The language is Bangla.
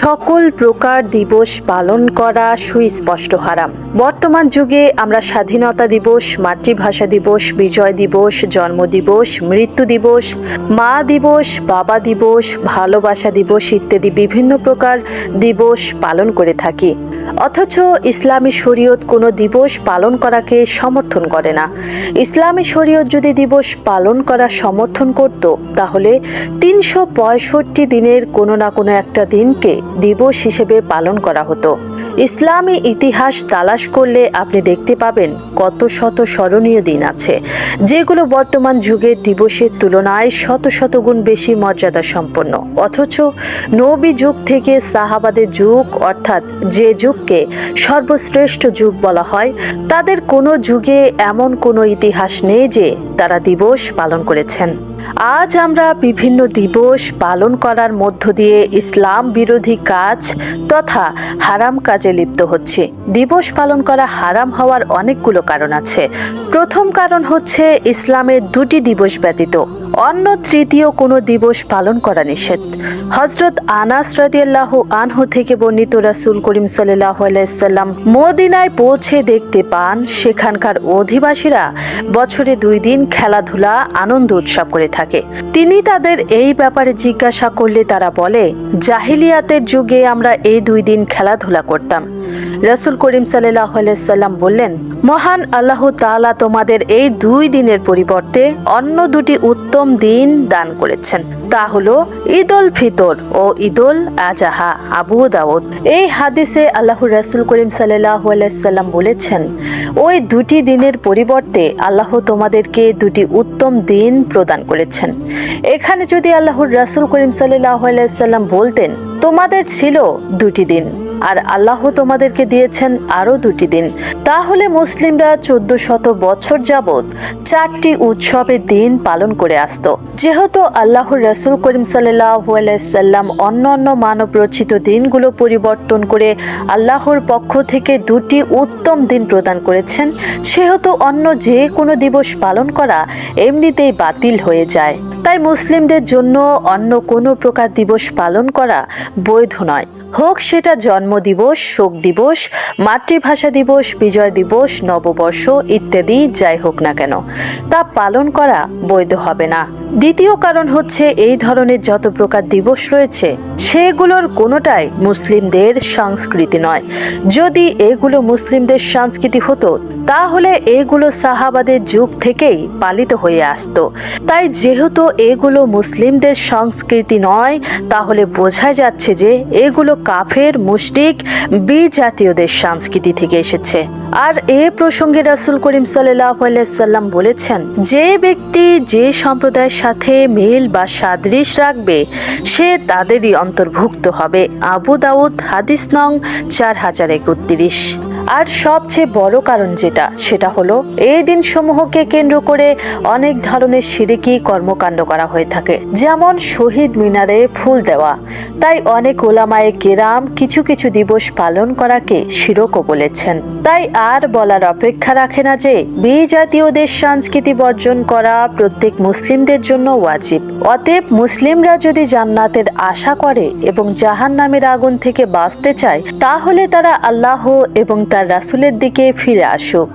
সকল প্রকার দিবস পালন করা সুস্পষ্ট হারাম। বর্তমান যুগে আমরা স্বাধীনতা দিবস, মাতৃভাষা দিবস, বিজয় দিবস, জন্ম দিবস, মৃত্যু দিবস, মা দিবস, বাবা দিবস, ভালোবাসা দিবস ইত্যাদি বিভিন্ন প্রকার দিবস পালন করে থাকি। অথচ ইসলামী শরীয়ত কোনো দিবস পালন করাকে সমর্থন করে না। ইসলামী শরীয়ত যদি দিবস পালন করা সমর্থন করত, তাহলে তিনশো পঁয়ষট্টি দিনের কোনো না কোনো একটা দিনকে দিবস হিসেবে পালন করা হতো। ইসলামী ইতিহাস তালাশ করলে আপনি দেখতে পাবেন কত শত স্মরণীয় দিন আছে, যেগুলো বর্তমান যুগের দিবসের তুলনায় শত শত গুণ বেশি মর্যাদা সম্পন্ন অথচ নবী যুগ থেকে সাহাবাদের যুগ, অর্থাৎ যে যুগকে সর্বশ্রেষ্ঠ যুগ বলা হয়, তাদের কোনো যুগে এমন কোনো ইতিহাস নেই যে তারা দিবস পালন করেছেন। আজ আমরা বিভিন্ন দিবস পালন করার মধ্য দিয়ে ইসলাম বিরোধী কাজ তথা হারাম কাজে লিপ্ত হচ্ছে। দিবস পালন করা হারাম হওয়ার অনেকগুলো কারণ আছে। প্রথম কারণ হচ্ছে ইসলামের দুটি দিবস ব্যতীত। অন্য তৃতীয় কোনো দিবস পালন করা নিষেধ। হজরত আনাস রাদিয়াল্লাহু আনহু থেকে বর্ণিত রাসুল করিম আলাইসাল্লাম মদিনায় পৌঁছে দেখতে পান সেখানকার অধিবাসীরা বছরে দুই দিন খেলাধুলা, আনন্দ উৎসব করে থাকে। তিনি তাদের এই ব্যাপারে জিজ্ঞাসা করলে তারা বলে, জাহিলিয়াতের যুগে আমরা এই দুই দিন খেলাধুলা করতাম। রসুল করিম সাল্লাহ সাল্লাম বললেন, মহান আল্লাহ তালা তোমাদের এই দুই দিনের পরিবর্তে অন্য দুটি উত্তম দিন দান করেছেন। তা হলো ঈদ উল ফিতর ও ঈদ উল আজাহা আবু দাউদ, এই হাদিসে আল্লাহ রসুল করিম সাল্লাহ সাল্লাম বলেছেন, ওই দুটি দিনের পরিবর্তে আল্লাহ তোমাদেরকে দুটি উত্তম দিন প্রদান করেছেন। এখানে যদি আল্লাহর রাসুল করিম সাল্লাহ সাল্লাম বলতেন তোমাদের ছিল দুটি দিন, আর আল্লাহ তোমাদেরকে দিয়েছেন আরও দুটি দিন। তাহলে মুসলিমরা চোদ্দ শত বছর যাবৎ চারটি উৎসবের দিন পালন করে আসত। যেহেতু আল্লাহর রসুল করিম সাল্লাম অন্য অন্য মানব রচিত দিনগুলো পরিবর্তন করে আল্লাহর পক্ষ থেকে দুটি উত্তম দিন প্রদান করেছেন, সেহেতু অন্য যে কোনো দিবস পালন করা এমনিতেই বাতিল হয়ে যায়। তাই মুসলিমদের জন্য অন্য কোনো প্রকার দিবস পালন করা বৈধ নয়। হোক সেটা জন্ম দিবস, শোক দিবস, মাতৃভাষা দিবস, বিজয় দিবস, নববর্ষ ইত্যাদি যাই হোক না কেন, তা পালন করা বৈধ হবে না। দ্বিতীয় কারণ হচ্ছে এই ধরনের যত প্রকার দিবস রয়েছে, সেগুলোর কোনোটাই মুসলিমদের সংস্কৃতি নয়। যদি এগুলো মুসলিমদের সংস্কৃতি হতো, তাহলে এগুলো সাহাবাদের যুগ থেকেই পালিত হয়ে আসতো। তাই যেহেতু এগুলো মুসলিমদের সংস্কৃতি নয়। তাহলে বোঝা যাচ্ছে যে এগুলো কাফের, মুশরিক বি জাতীয়দের সংস্কৃতি থেকে এসেছে। আর এ প্রসঙ্গে রাসুল করিম সাল্লাম বলেছেন, যে ব্যক্তি যে সম্প্রদায়ের সাথে মিল বা সাদৃশ রাখবে, সে তাদেরই অন্তর্ভুক্ত হবে। আবু দাউদ, হাদিস নং চার হাজার একত্রিশ। আর সবচেয়ে বড় কারণ যেটা, সেটা হলো এই দিন সমূহকে কেন্দ্র করে অনেক ধরনের সিরিকি কর্মকাণ্ড করা হয়ে থাকে। যেমন শহীদ মিনারে ফুল দেওয়া। তাই অনেক ওলামায়ে কেরাম কিছু কিছু দিবস পালন করাকে শিরকও বলেছেন। তাই আর বলার অপেক্ষা রাখে না যে বিজাতীয়দের সংস্কৃতি বর্জন করা প্রত্যেক মুসলিমদের জন্য ওয়াজিব। অতএব মুসলিমরা যদি জান্নাতের আশা করে এবং জাহান নামের আগুন থেকে বাঁচতে চায়, তাহলে তারা আল্লাহ এবং তার রাসুলের দিকে ফিরে আসুক।